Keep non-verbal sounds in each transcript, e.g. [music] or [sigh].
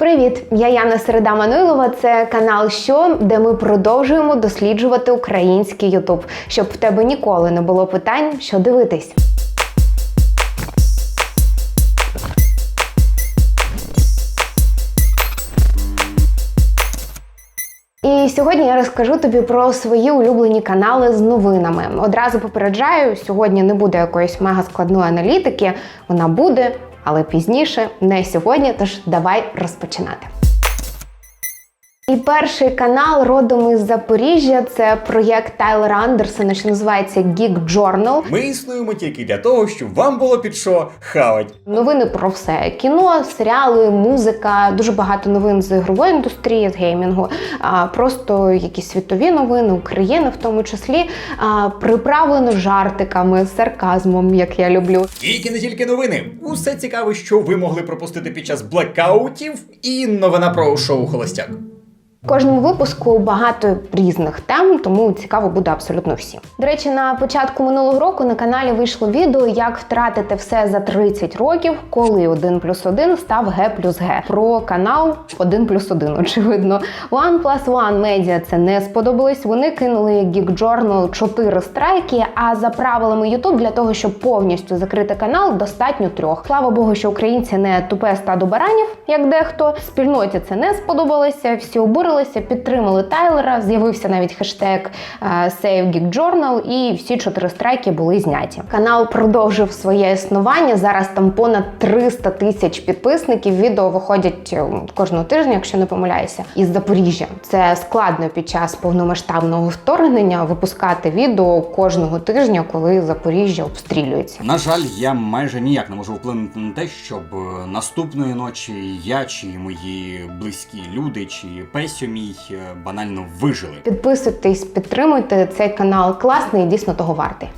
Привіт! Я Яна Середа Мануйлова. Це канал Що, де ми продовжуємо досліджувати український Ютуб, щоб в тебе ніколи не було питань, що дивитись. І сьогодні я розкажу тобі про свої улюблені канали з новинами. Одразу попереджаю, сьогодні не буде якоїсь мега складної аналітики. Вона буде, але пізніше, не сьогодні. Тож давай розпочинати. І перший канал родом із Запоріжжя це проєкт Тайлера Андерсона, що називається Geek Journal. Ми існуємо тільки для того, щоб вам було під що хавать. Новини про все: кіно, серіали, музика, дуже багато новин з ігрової індустрії, з геймінгу, а просто якісь світові новини, України в тому числі, а, приправлено жартиками, сарказмом, як я люблю. Тільки не тільки новини. Усе цікаве, що ви могли пропустити під час блекаутів, і новина про шоу Холостяк. Кожному випуску багато різних тем, тому цікаво буде абсолютно всім. До речі, на початку минулого року на каналі вийшло відео, як втратити все за 30 років, коли 1 плюс 1 став Г плюс Г. Про канал 1 плюс 1, очевидно. One Plus One Media це не сподобалось. Вони кинули Geek Journal 4 страйки. А за правилами YouTube для того, щоб повністю закрити канал, достатньо трьох. Слава Богу, що українці не тупе стадо баранів, як дехто. Спільноті це не сподобалося. Всі обурилися, підтримали Тайлера. З'явився навіть хештег е, Save Geek Journal, і всі чотири страйки були зняті. Канал продовжив своє існування. Зараз там понад 300 тисяч підписників. Відео виходять е, кожного тижня, якщо не помиляюся, із Запоріжжя. Це складно під час повномасштабного вторгнення випускати відео кожного тижня, коли Запоріжжя обстрілюється. На жаль, я майже ніяк не можу вплинути на те, щоб е, наступної ночі я чи мої близькі люди, чи песю мій е, банально вижили. Підписуйтесь, підтримуйте цей канал класний дійсно того вартий.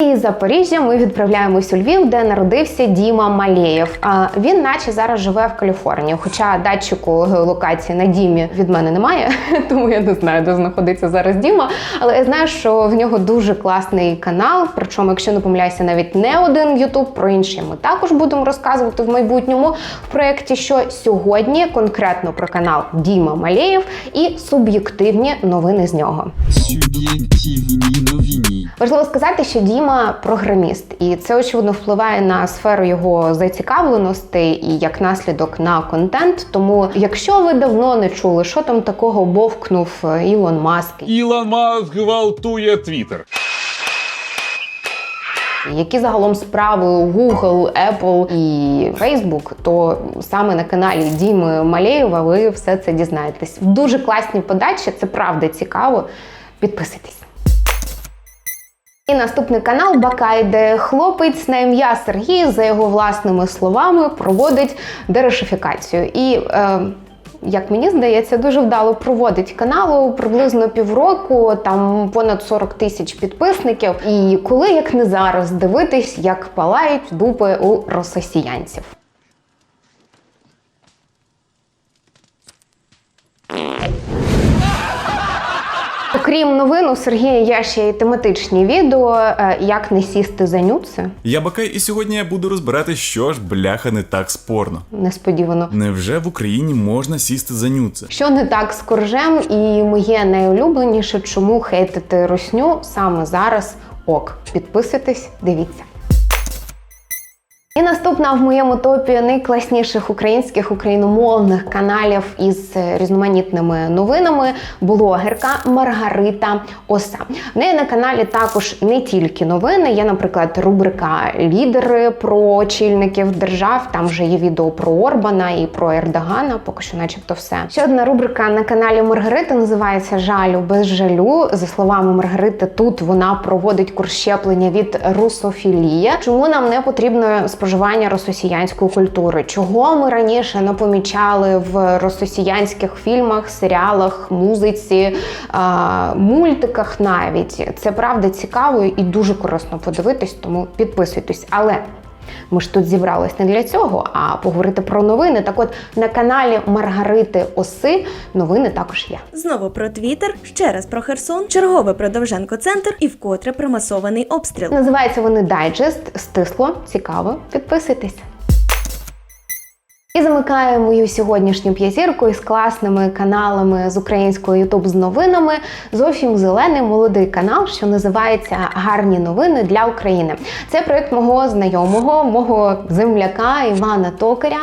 Із Запоріжжя ми відправляємось у Львів, де народився Діма Малєєв. А він, наче зараз живе в Каліфорнії. Хоча датчику геолокації на Дімі від мене немає, [laughs] тому я не знаю, де знаходиться зараз Діма. Але я знаю, що в нього дуже класний канал. Причому, якщо не помиляюся, навіть не один Ютуб, про інші ми також будемо розказувати в майбутньому в проєкті, що сьогодні конкретно про канал Діма Малєєв і суб'єктивні новини з нього. Суб'єктивні новини. Важливо сказати, що Діма програміст, і це очевидно впливає на сферу його зацікавленостей і як наслідок на контент. Тому, якщо ви давно не чули, що там такого бовкнув е, Ілон Маск, Ілон Маск гвалтує Твіттер. які загалом справи у Google, Apple і Facebook, то саме на каналі Діми Малеєва ви все це дізнаєтесь. Дуже класні подачі, це правда цікаво. Підписуйтесь. І наступний канал Бакай, де хлопець на ім'я Сергій, за його власними словами, проводить дерешифікацію. І е, як мені здається, дуже вдало проводить каналу приблизно півроку, там понад 40 тисяч підписників. І коли як не зараз дивитись, як палають дупи у рососіянців. Окрім новин, у Сергія є ще й тематичні відео, е, як не сісти за нюци. Я Бакай, і сьогодні я буду розбирати, що ж бляха не так спорно. Несподівано. Невже в Україні можна сісти за нюци? Що не так з коржем, і моє найулюбленіше, чому хейтити русню саме зараз ок. Підписуйтесь, дивіться. І наступна в моєму топі найкласніших українських україномовних каналів із е, різноманітними новинами блогерка Маргарита Оса. В неї на каналі також не тільки новини. Є, наприклад, рубрика Лідери про очільників держав. Там вже є відео про Орбана і про Ердогана. Поки що, начебто, все. Ще одна рубрика на каналі Маргарити називається Жалю без жалю. За словами Маргарити, тут вона проводить курс щеплення від русофілія. Чому нам не потрібно споживання рососіянської культури? Чого ми раніше не помічали в рососіянських фільмах, серіалах, музиці, а, мультиках навіть це правда цікаво і дуже корисно подивитись, тому підписуйтесь. Але ми ж тут зібрались не для цього, а поговорити про новини. Так от на каналі Маргарити Оси новини також є. Знову про Твіттер, ще раз про Херсон, чергове про Довженко центр і вкотре примасований обстріл. Називаються вони дайджест, стисло, цікаво. Підписуйтесь. І замикає мою сьогоднішню п'ятірку із класними каналами з українського Ютуб з новинами. Зовсім зелений молодий канал, що називається Гарні новини для України. Це проект мого знайомого, мого земляка Івана Токаря,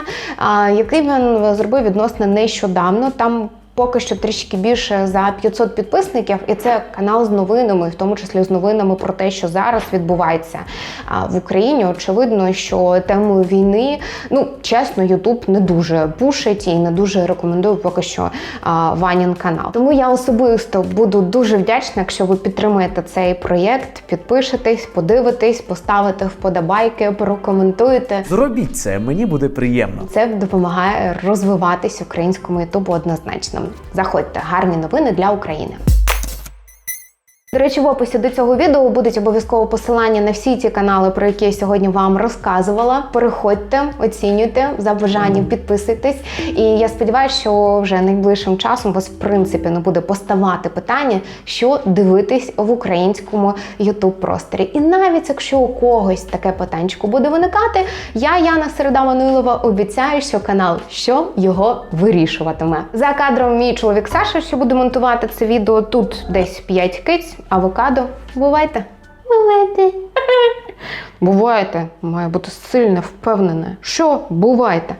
який він зробив відносно нещодавно. Там Поки що трішки більше за 500 підписників, і це канал з новинами, в тому числі з новинами про те, що зараз відбувається в Україні. Очевидно, що темою війни, ну чесно, Ютуб не дуже пушить і не дуже рекомендую поки що Ванін канал. Тому я особисто буду дуже вдячна, якщо ви підтримаєте цей проєкт, підпишетесь, подивитесь, поставите вподобайки, прокоментуєте. Зробіть це, мені буде приємно. Це допомагає розвиватись українському ютубу однозначно. Заходьте, гарні новини для України. До речі, в описі до цього відео будуть обов'язково посилання на всі ті канали, про які я сьогодні вам розказувала. Переходьте, оцінюйте за бажанням, підписуйтесь. І я сподіваюся, що вже найближчим часом у вас в принципі не буде поставати питання, що дивитись в українському youtube просторі. І навіть якщо у когось таке питанчко буде виникати, я, Яна Середа Мануйлова, обіцяю, що канал що його вирішуватиме. За кадром мій чоловік Саша, що буде монтувати це відео. Тут десь 5 киць, авокадо. Бувайте! Бувайте! [laughs] Бувайте, має бути сильне, впевнене. Що бувайте?